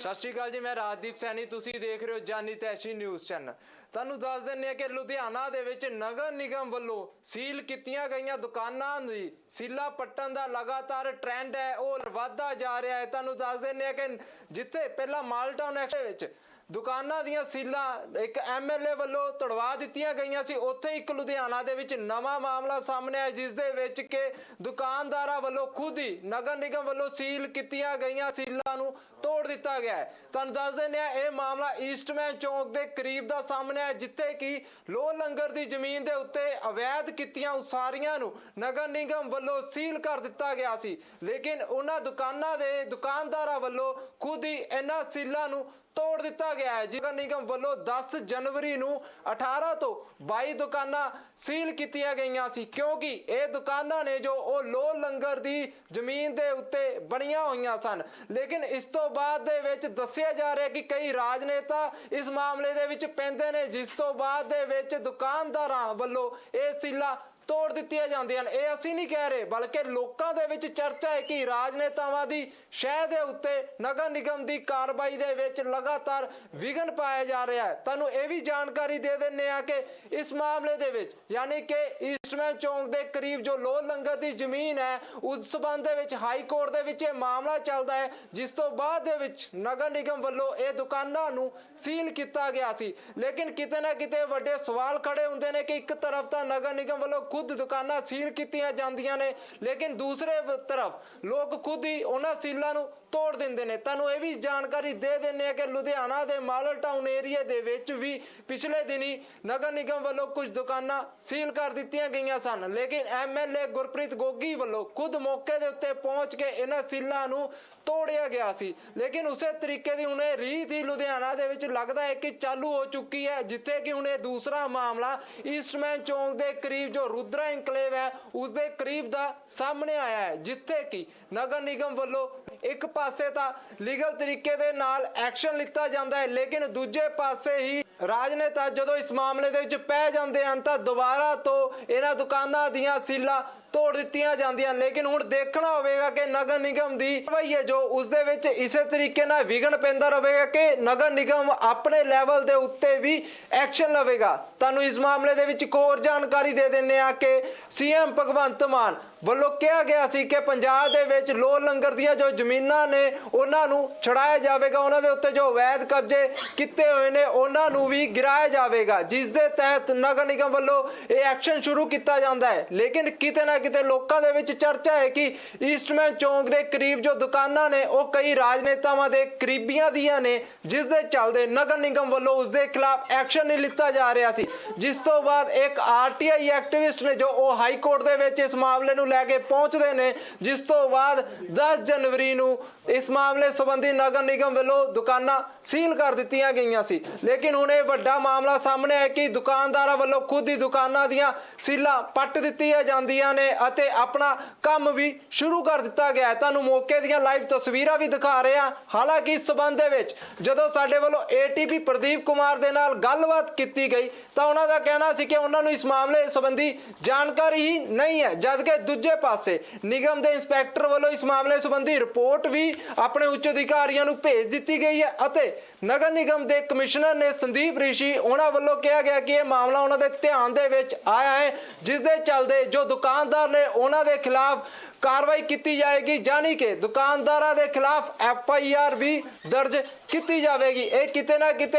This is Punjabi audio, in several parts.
ਸਤਿ ਸ਼੍ਰੀ ਅਕਾਲ ਜੀ, ਮੈਂ ਰਾਜਦੀਪ ਸੈਣੀ, ਤੁਸੀਂ ਦੇਖ ਰਹੇ ਹੋ ਜਾਨੀ ਤੈਸ਼ੀ ਨਿਊਜ਼ ਚੈਨਲ। ਤੁਹਾਨੂੰ ਦੱਸ ਦਿੰਨੇ ਆ ਕਿ ਲੁਧਿਆਣਾ ਦੇ ਵਿੱਚ ਨਗਰ ਨਿਗਮ ਵੱਲੋਂ ਸੀਲ ਕੀਤੀਆਂ ਗਈਆਂ ਦੁਕਾਨਾਂ ਦੀ ਸੀਲਾ ਪੱਟਣ ਦਾ ਲਗਾਤਾਰ ਟ੍ਰੈਂਡ ਹੈ, ਉਹ ਵਧਦਾ ਜਾ ਰਿਹਾ ਹੈ। ਤੁਹਾਨੂੰ ਦੱਸ ਦਿੰਨੇ ਆ ਕਿ ਜਿੱਥੇ ਪਹਿਲਾਂ ਮਾਲਟਾਊਨ ਐਕਟ ਵਿੱਚ ਦੁਕਾਨਾਂ ਦੀਆਂ ਸੀਲਾਂ ਇੱਕ ਐਮਐਲਏ ਵੱਲੋਂ ਤੜਵਾ ਦਿੱਤੀਆਂ ਗਈਆਂ ਸੀ। ਉੱਥੇ ਇੱਕ ਲੁਧਿਆਣਾ ਦੇ ਵਿੱਚ ਨਵਾਂ ਮਾਮਲਾ ਸਾਹਮਣੇ ਆਇਆ, ਜਿਸ ਦੇ ਵਿੱਚ ਕਿ ਦੁਕਾਨਦਾਰਾਂ ਵੱਲੋਂ ਖੁਦ ਹੀ ਨਗਰ ਨਿਗਮ ਵੱਲੋਂ ਸੀਲ ਕੀਤੀਆਂ ਗਈਆਂ ਸੀਲਾਂ ਨੂੰ ਤੋੜ ਦਿੱਤਾ ਗਿਆ ਹੈ। ਤੁਹਾਨੂੰ ਦੱਸ ਦਿੰਦੇ ਆ ਇਹ ਮਾਮਲਾ ਈਸਟਮੈਨ ਚੌਂਕ ਦੇ ਕਰੀਬ ਦਾ ਸਾਹਮਣੇ ਆਇਆ, ਜਿੱਥੇ ਕਿ ਲੋ ਲੰਗਰ ਦੀ ਜ਼ਮੀਨ ਦੇ ਉੱਤੇ ਅਵੈਧ ਕੀਤੀਆਂ ਉਸਾਰੀਆਂ ਨੂੰ ਨਗਰ ਨਿਗਮ ਵੱਲੋਂ ਸੀਲ ਕਰ ਦਿੱਤਾ ਗਿਆ ਸੀ। ਲੇਕਿਨ ਉਹਨਾਂ ਦੁਕਾਨਾਂ ਦੇ ਦੁਕਾਨਦਾਰਾਂ ਵੱਲੋਂ ਖੁਦ ਹੀ ਇਹਨਾਂ ਸੀਲਾਂ ਨੂੰ ਤੋੜ ਦਿੱਤਾ ਗਿਆ ਹੈ। ਨਗਰ ਨਿਗਮ ਵੱਲੋਂ 10 ਜਨਵਰੀ ਨੂੰ 18 ਤੋਂ 22 ਦੁਕਾਨਾਂ ਸੀਲ ਕੀਤੀਆਂ ਗਈਆਂ ਸੀ, ਕਿਉਂਕਿ ਇਹ ਦੁਕਾਨਾਂ ਨੇ ਜੋ ਉਹ ਲੋ ਲੰਗਰ ਦੀ ਜ਼ਮੀਨ ਦੇ ਉੱਤੇ ਬਣੀਆਂ ਹੋਈਆਂ ਸਨ। ਲੇਕਿਨ ਇਸ ਤੋਂ ਬਾਅਦ ਦੇ ਵਿੱਚ ਦੱਸਿਆ ਜਾ ਰਿਹਾ ਕਿ ਕਈ ਰਾਜਨੇਤਾ ਇਸ ਮਾਮਲੇ ਦੇ ਵਿੱਚ ਪੈਂਦੇ ਨੇ, ਜਿਸ ਤੋਂ ਬਾਅਦ ਦੇ ਵਿੱਚ ਦੁਕਾਨਦਾਰਾਂ ਵੱਲੋਂ ਇਹ ਸੀਲਾ ਤੋੜ ਦਿੱਤੀਆਂ ਜਾਂਦੀਆਂ ਨੇ। ਇਹ ਅਸੀਂ ਨਹੀਂ ਕਹਿ ਰਹੇ, ਬਲਕਿ ਲੋਕਾਂ ਦੇ ਵਿੱਚ ਚਰਚਾ ਹੈ ਕਿ ਰਾਜਨੇਤਾਵਾਂ ਦੀ ਸ਼ਹਿ ਦੇ ਉੱਤੇ ਨਗਰ ਨਿਗਮ ਦੀ ਕਾਰਵਾਈ ਦੇ ਵਿੱਚ ਲਗਾਤਾਰ ਵਿਘਨ ਪਾਇਆ ਜਾ ਰਿਹਾ ਹੈ। ਤੁਹਾਨੂੰ ਇਹ ਵੀ ਜਾਣਕਾਰੀ ਦੇ ਦਿੰਨੇ ਆ ਕਿ ਇਸ ਮਾਮਲੇ ਦੇ ਵਿੱਚ, ਯਾਨੀ ਕਿ ਈਸਟਮੈਨ ਚੌਂਕ ਦੇ ਕਰੀਬ ਜੋ ਲੋਹ ਲੰਗਰ ਦੀ ਜ਼ਮੀਨ ਹੈ, ਉਸ ਸਬੰਧ ਦੇ ਵਿੱਚ ਹਾਈ ਕੋਰਟ ਦੇ ਵਿੱਚ ਇਹ ਮਾਮਲਾ ਚੱਲਦਾ ਹੈ, ਜਿਸ ਤੋਂ ਬਾਅਦ ਦੇ ਵਿੱਚ ਨਗਰ ਨਿਗਮ ਵੱਲੋਂ ਇਹ ਦੁਕਾਨਾਂ ਨੂੰ ਸੀਲ ਕੀਤਾ ਗਿਆ ਸੀ। ਲੇਕਿਨ ਕਿਤੇ ਨਾ ਕਿਤੇ ਵੱਡੇ ਸਵਾਲ ਖੜੇ ਹੁੰਦੇ ਨੇ ਕਿ ਇੱਕ ਤਰਫ ਤਾਂ ਨਗਰ ਨਿਗਮ ਵੱਲੋਂ ਖੁਦ ਦੁਕਾਨਾਂ ਸੀਲ ਕੀਤੀਆਂ ਜਾਂਦੀਆਂ ਨੇ। ਲੇਕਿਨ ਦੂਸਰੇ ਤਰਫ ਲੋਕ ਖੁਦ ਹੀ ਉਹਨਾਂ ਸੀਲਾਂ ਨੂੰ ਤੋੜ ਦਿੰਦੇ ਨੇ। ਤੁਹਾਨੂੰ ਇਹ ਵੀ ਜਾਣਕਾਰੀ ਦੇ ਦਿੰਨੇ ਆ ਕਿ ਲੁਧਿਆਣਾ ਦੇ ਮਾਡਲ ਟਾਊਨ ਏਰੀਆ ਦੇ ਵਿੱਚ ਵੀ ਪਿਛਲੇ ਦਿਨੀ ਨਗਰ ਨਿਗਮ ਵੱਲੋਂ ਕੁਝ ਦੁਕਾਨਾਂ ਸੀਲ ਕਰ ਦਿੱਤੀਆਂ ਗਈਆਂ ਸਨ। ਲੇਕਿਨ ਐਮਐਲਏ ਗੁਰਪ੍ਰੀਤ ਗੋਗੀ ਵੱਲੋਂ ਖੁਦ ਮੌਕੇ ਦੇ ਉੱਤੇ ਪਹੁੰਚ ਕੇ ਇਹਨਾਂ ਸੀਲਾਂ ਨੂੰ ਤੋੜਿਆ ਗਿਆ ਸੀ। ਲੇਕਿਨ ਉਸੇ ਤਰੀਕੇ ਦੀ ਹੁਣ ਇਹ ਰੀਤ ਹੀ ਲੁਧਿਆਣਾ ਦੇ ਵਿੱਚ ਲੱਗਦਾ ਹੈ ਕਿ ਚਾਲੂ ਹੋ ਚੁੱਕੀ ਹੈ, ਜਿੱਥੇ ਕਿ ਹੁਣ ਇਹ ਦੂਸਰਾ ਮਾਮਲਾ ਈਸਟਮੈਨ ਚੌਂਕ ਦੇ ਕਰੀਬ ਜੋ ਰੁਦਰਾ ਇਨਕਲੇਵ ਹੈ ਉਸ ਦੇ ਕਰੀਬ ਦਾ ਸਾਹਮਣੇ ਆਇਆ ਹੈ, ਜਿੱਥੇ ਕਿ ਨਗਰ ਨਿਗਮ ਵੱਲੋਂ ਇੱਕ ਪਾਸੇ ਤਾਂ ਲੀਗਲ ਤਰੀਕੇ ਦੇ ਨਾਲ ਐਕਸ਼ਨ ਲਿੱਤਾ ਜਾਂਦਾ ਹੈ, ਲੇਕਿਨ ਦੂਜੇ ਪਾਸੇ ਹੀ ਰਾਜਨੇਤਾ ਜਦੋਂ ਇਸ ਮਾਮਲੇ ਦੇ ਵਿੱਚ ਪੈ ਜਾਂਦੇ ਹਨ ਤਾਂ ਦੁਬਾਰਾ ਤੋਂ ਇਹਨਾਂ ਦੁਕਾਨਾਂ ਦੀਆਂ ਸੀਲਾਂ ਤੋੜ ਦਿੱਤੀਆਂ ਜਾਂਦੀਆਂ। ਲੇਕਿਨ ਹੁਣ ਦੇਖਣਾ ਹੋਵੇਗਾ ਕਿ ਨਗਰ ਨਿਗਮ ਦੀ ਕਾਰਵਾਈ ਜੋ ਉਸ ਦੇ ਵਿੱਚ ਇਸੇ ਤਰੀਕੇ ਨਾਲ ਵਿਘਨ ਪੈਂਦਾ ਰਹੇਗਾ ਕਿ ਨਗਰ ਨਿਗਮ ਆਪਣੇ ਲੈਵਲ ਦੇ ਉੱਤੇ ਵੀ ਐਕਸ਼ਨ ਲਵੇਗਾ। ਤੁਹਾਨੂੰ ਇਸ ਮਾਮਲੇ ਦੇ ਵਿੱਚ ਇੱਕ ਹੋਰ ਜਾਣਕਾਰੀ ਦੇ ਦਿੰਨੇ ਆ ਕਿ ਸੀਐਮ ਭਗਵੰਤ ਮਾਨ ਵੱਲੋਂ ਕਿਹਾ ਗਿਆ ਸੀ ਕਿ ਪੰਜਾਬ ਦੇ ਵਿੱਚ ਲੋ ਲੰਗਰ ਦੀਆਂ ਜੋ ਜ਼ਮੀਨਾਂ ਨੇ, ਉਹਨਾਂ ਨੂੰ ਛੜਾਇਆ ਜਾਵੇਗਾ। ਉਹਨਾਂ ਦੇ ਉੱਤੇ ਜੋ ਅਵੈਧ ਕਬਜ਼ੇ ਕੀਤੇ ਹੋਏ ਨੇ, ਉਹਨਾਂ ਨੂੰ ਵੀ ਗਿਰਾਇਆ ਜਾਵੇਗਾ। ਜਿਸ ਦੇ ਤਹਿਤ ਨਗਰ ਨਿਗਮ ਵੱਲੋਂ ਇਹ ਐਕਸ਼ਨ ਸ਼ੁਰੂ ਕੀਤਾ ਜਾਂਦਾ ਹੈ। ਲੇਕਿਨ ਕਿਤੇ ਨਾ ਕਿਤੇ ਲੋਕਾਂ ਦੇ ਵਿੱਚ ਚਰਚਾ ਹੈ ਕਿ ਈਸਟਮੈਨ ਚੌਂਕ ਦੇ ਕਰੀਬ ਜੋ ਦੁਕਾਨਾਂ ਨੇ, ਉਹ ਕਈ ਰਾਜਨੇਤਾਵਾਂ ਦੇ ਕਰੀਬੀਆਂ ਦੀਆਂ ਨੇ, ਜਿਸ ਦੇ ਚੱਲਦੇ ਨਗਰ ਨਿਗਮ ਵੱਲੋਂ ਉਸ ਦੇ ਖਿਲਾਫ ਐਕਸ਼ਨ ਨਹੀਂ ਲਿੱਤਾ ਜਾ ਰਿਹਾ ਸੀ। ਜਿਸ ਤੋਂ ਬਾਅਦ ਇੱਕ ਆਰਟੀਆਈ ਐਕਟਿਵਿਸਟ ਨੇ ਜੋ ਉਹ ਹਾਈ ਕੋਰਟ ਦੇ ਵਿੱਚ ਇਸ ਮਾਮਲੇ ਨੂੰ ਲੈ ਕੇ ਪਹੁੰਚਦੇ ਨੇ, ਜਿਸ ਤੋਂ ਬਾਅਦ 10 ਜਨਵਰੀ ਨੂੰ ਇਸ ਮਾਮਲੇ ਸੰਬੰਧੀ ਨਗਰ ਨਿਗਮ ਵੱਲੋਂ ਦੁਕਾਨਾਂ ਸੀਲ ਕਰ ਦਿੱਤੀਆਂ ਗਈਆਂ ਸੀ। ਲੇਕਿਨ ਹੁਣ ਇਹ ਵੱਡਾ ਮਾਮਲਾ ਸਾਹਮਣੇ ਆਇਆ ਕਿ ਦੁਕਾਨਦਾਰਾਂ ਵੱਲੋਂ ਖੁਦ ਹੀ ਦੁਕਾਨਾਂ ਦੀਆਂ ਸੀਲਾਂ ਪੱਟ ਦਿੱਤੀਆਂ ਜਾਂਦੀਆਂ ਨੇ। ਅਤੇ ਆਪਣਾ ਕੰਮ ਵੀ ਸ਼ੁਰੂ ਕਰ ਦਿੱਤਾ ਗਿਆ ਤੁਹਾਨੂੰ ਮੌਕੇ ਦੀਆਂ ਲਾਈਵ ਤਸਵੀਰਾਂ ਵੀ ਦਿਖਾ ਰਹੇ ਹਾਂ। ਹਾਲਾਂਕਿ ਇਸ ਸਬੰਧ ਦੇ ਵਿੱਚ ਜਦੋਂ ਸਾਡੇ ਵੱਲੋਂ ਏਟੀਪੀ ਪ੍ਰਦੀਪ ਕੁਮਾਰ ਦੇ ਨਾਲ ਗੱਲਬਾਤ ਕੀਤੀ ਗਈ, ਤਾਂ ਉਹਨਾਂ ਦਾ ਕਹਿਣਾ ਸੀ ਕਿ ਉਹਨਾਂ ਨੂੰ ਇਸ ਮਾਮਲੇ ਸੰਬੰਧੀ ਜਾਣਕਾਰੀ ਹੀ ਨਹੀਂ ਹੈ। ਜਦਕਿ ਦੂਜੇ ਪਾਸੇ ਨਿਗਮ ਦੇ ਇੰਸਪੈਕਟਰ ਵੱਲੋਂ ਇਸ ਮਾਮਲੇ ਸੰਬੰਧੀ ਰਿਪੋਰਟ ਵੀ ਆਪਣੇ ਉੱਚ ਅਧਿਕਾਰੀਆਂ ਨੂੰ ਭੇਜ ਦਿੱਤੀ ਗਈ ਹੈ ਅਤੇ ਨਗਰ ਨਿਗਮ ਦੇ ਕਮਿਸ਼ਨਰ ਨੇ ਸੰਦੀਪ ਰਿਸ਼ੀ ਉਹਨਾਂ ਵੱਲੋਂ ਕਿਹਾ ਗਿਆ ਕਿ ਇਹ ਮਾਮਲਾ ਉਹਨਾਂ ਦੇ ਧਿਆਨ ਦੇ ਵਿੱਚ ਆਇਆ ਹੈ, ਜਿਸ ਦੇ ਚੱਲਦੇ ਜੋ ਦੁਕਾਨਦਾਰ ਨੇ ਉਹਨਾਂ ਦੇ ਖਿਲਾਫ ਕਾਰਵਾਈ ਕੀਤੀ ਜਾਏਗੀ ਜਾਨੀ ਕਿ ਦੁਕਾਨਦਾਰਾਂ ਦੇ ਖਿਲਾਫ ਐਫ ਆਈ ਆਰ ਵੀ ਦਰਜ ਕੀਤੀ ਜਾਵੇਗੀ। ਇਹ ਕਿਤੇ ਨਾ ਕਿਤੇ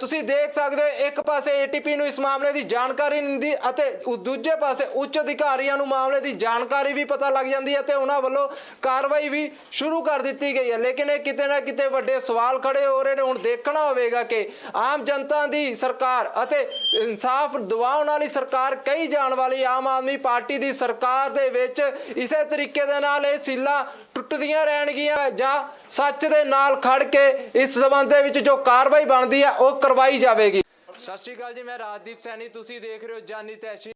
ਤੁਸੀਂ ਦੇਖ ਸਕਦੇ ਹੋ, ਇੱਕ ਪਾਸੇ ਏਟੀਪੀ ਨੂੰ ਇਸ ਮਾਮਲੇ ਦੀ ਜਾਣਕਾਰੀ ਦਿੰਦੀ ਅਤੇ ਦੂਜੇ ਪਾਸੇ ਉੱਚ ਅਧਿਕਾਰੀਆਂ ਨੂੰ ਮਾਮਲੇ ਦੀ ਜਾਣਕਾਰੀ ਵੀ ਪਤਾ ਲੱਗ ਜਾਂਦੀ ਹੈ ਤੇ ਉਹਨਾਂ ਵੱਲੋਂ ਕਾਰਵਾਈ ਵੀ ਸ਼ੁਰੂ ਕਰ ਦਿੱਤੀ ਗਈ ਹੈ। ਲੇਕਿਨ ਇਹ ਕਿਤੇ ਨਾ ਕਿਤੇ ਵੱਡੇ ਸਵਾਲ ਖੜੇ ਹੋ ਰਹੇ ਨੇ। ਹੁਣ ਦੇਖਣਾ ਹੋਵੇਗਾ ਕਿ ਆਮ ਜਨਤਾ ਦੀ ਸਰਕਾਰ ਅਤੇ ਇਨਸਾਫ ਦਿਵਾਉਣ ਵਾਲੀ ਸਰਕਾਰ ਕਹੀ ਜਾਣ ਵਾਲੀ ਆਮ ਆਦਮੀ ਪਾਰਟੀ ਦੀ ਸਰਕਾਰ ਦੇ ਵਿੱਚ ਇਸੇ ਤਰੀਕੇ ਦੇ ਨਾਲ ਇਹ ਸੀਲਾਂ ਟੁੱਟਦੀਆਂ ਰਹਿਣਗੀਆਂ ਜਾਂ ਸੱਚ ਦੇ ਨਾਲ ਖੜ ਕੇ ਇਸ ਸਬੰਧ ਦੇ ਵਿੱਚ ਜੋ ਕਾਰਵਾਈ ਬਣਦੀ ਹੈ ਉਹ ਕਰਵਾਈ ਜਾਵੇਗੀ। ਸਤਿ ਸ਼੍ਰੀ ਅਕਾਲ ਜੀ, ਮੈਂ ਰਾਜਦੀਪ ਸੈਣੀ, ਤੁਸੀਂ ਦੇਖ ਰਹੇ ਹੋ ਜਾਨੀ ਤੈਸ਼ੀ